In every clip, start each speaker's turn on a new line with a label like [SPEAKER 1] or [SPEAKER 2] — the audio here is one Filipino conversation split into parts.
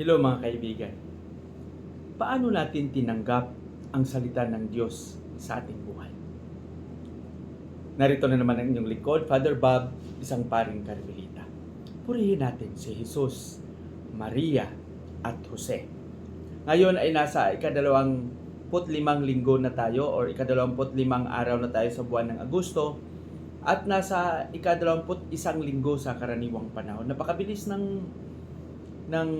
[SPEAKER 1] Hello mga kaibigan. Paano natin tinanggap ang salita ng Diyos sa ating buhay? Narito na naman ang inyong likod, Father Bob, isang paring Carmelita. Purihin natin si Jesus, Maria, at Jose. Ngayon ay nasa ikadalawang limang linggo na tayo or ikadalawamput limang araw na tayo sa buwan ng Agosto at nasa ikadalawamput isang linggo sa karaniwang panahon. Napakabilis ng ng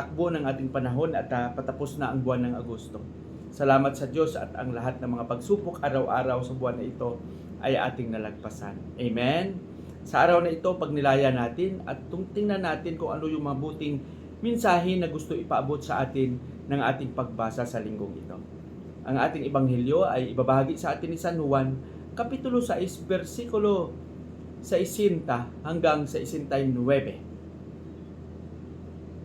[SPEAKER 1] takbo ng ating panahon at ah, patapos na ang buwan ng Agosto. Salamat sa Diyos at ang lahat ng mga pagsupok araw-araw sa buwan na ito ay ating nalagpasan. Amen? Sa araw na ito, pagnilaya natin at tingnan natin kung ano yung mabuting mensahe na gusto ipaabot sa atin ng ating pagbasa sa linggong ito. Ang ating ebanghelyo ay ibabahagi sa atin ni San Juan, Kapitulo 6, versikulo 60 hanggang sa 69.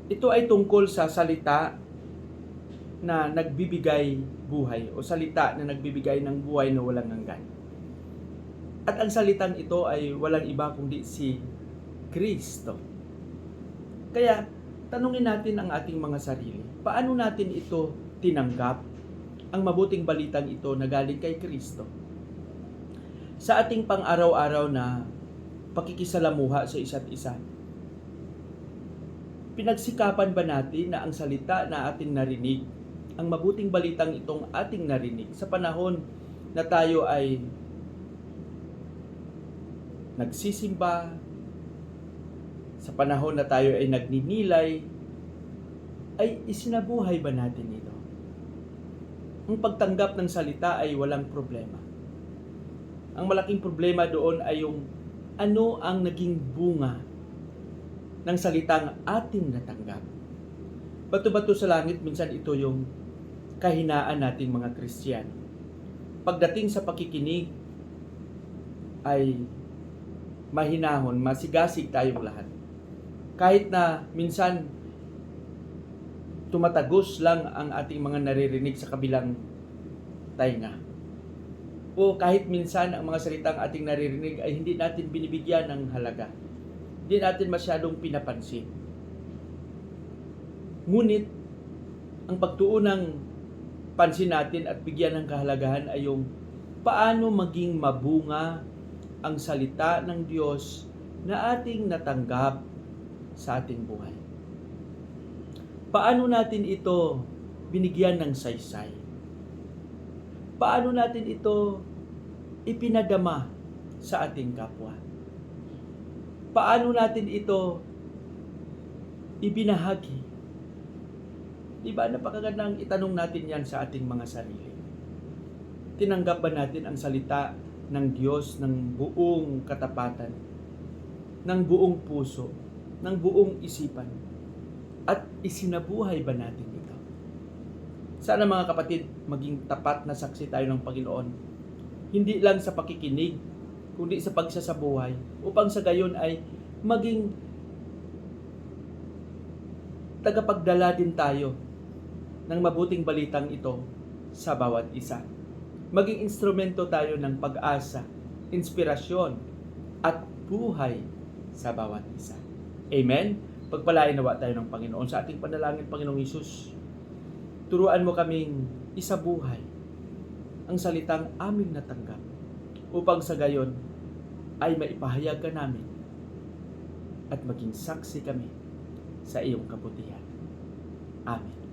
[SPEAKER 1] Ito ay tungkol sa salita na nagbibigay buhay o salita na nagbibigay ng buhay na walang hanggan. At ang salitang ito ay walang iba kundi si Kristo. Kaya tanungin natin ang ating mga sarili, paano natin ito tinanggap ang mabuting balitang ito na galing kay Kristo? Sa ating pang-araw-araw na pakikisalamuha sa isa't isa, pinagsikapan ba natin na ang salita na ating narinig, ang mabuting balitang itong ating narinig sa panahon na tayo ay nagsisimba, sa panahon na tayo ay nagninilay, ay isinabuhay ba natin ito? Ang pagtanggap ng salita ay walang problema. Ang malaking problema doon ay yung ano ang naging bunga ng salitang ating natanggap. Bato-bato sa langit, minsan ito yung kahinaan nating mga Kristiyano. Pagdating sa pakikinig, ay mahinahon, masigasig tayong lahat. Kahit na minsan tumatagos lang ang ating mga naririnig sa kabilang tainga. O kahit minsan ang mga salitang ating naririnig ay hindi natin binibigyan ng halaga hindi natin masyadong pinapansin. Ngunit, ang pagtuunang pansin natin at bigyan ng kahalagahan ay yung paano maging mabunga ang salita ng Diyos na ating natanggap sa ating buhay. Paano natin ito binigyan ng saysay? Paano natin ito ipinadama sa ating kapwa? Paano natin ito ibinahagi? Di ba napakagandang itanong natin yan sa ating mga sarili. Tinanggap ba natin ang salita ng Diyos ng buong katapatan, ng buong puso, ng buong isipan, at isinabuhay ba natin ito? Sana mga kapatid, maging tapat na saksi tayo ng Panginoon. Hindi lang sa pakikinig, kundi sa pagsasabuhay upang sa gayon ay maging tagapagdala din tayo ng mabuting balitang ito sa bawat isa. Maging instrumento tayo ng pag-asa, inspirasyon, at buhay sa bawat isa. Amen? Pagpalain nawa tayo ng Panginoon sa ating panalangin, Panginoong Isus. Turuan mo kaming isabuhay ang salitang aming natanggap upang sa gayon ay maipahayag ka namin at maging saksi kami sa iyong kabutihan. Amen.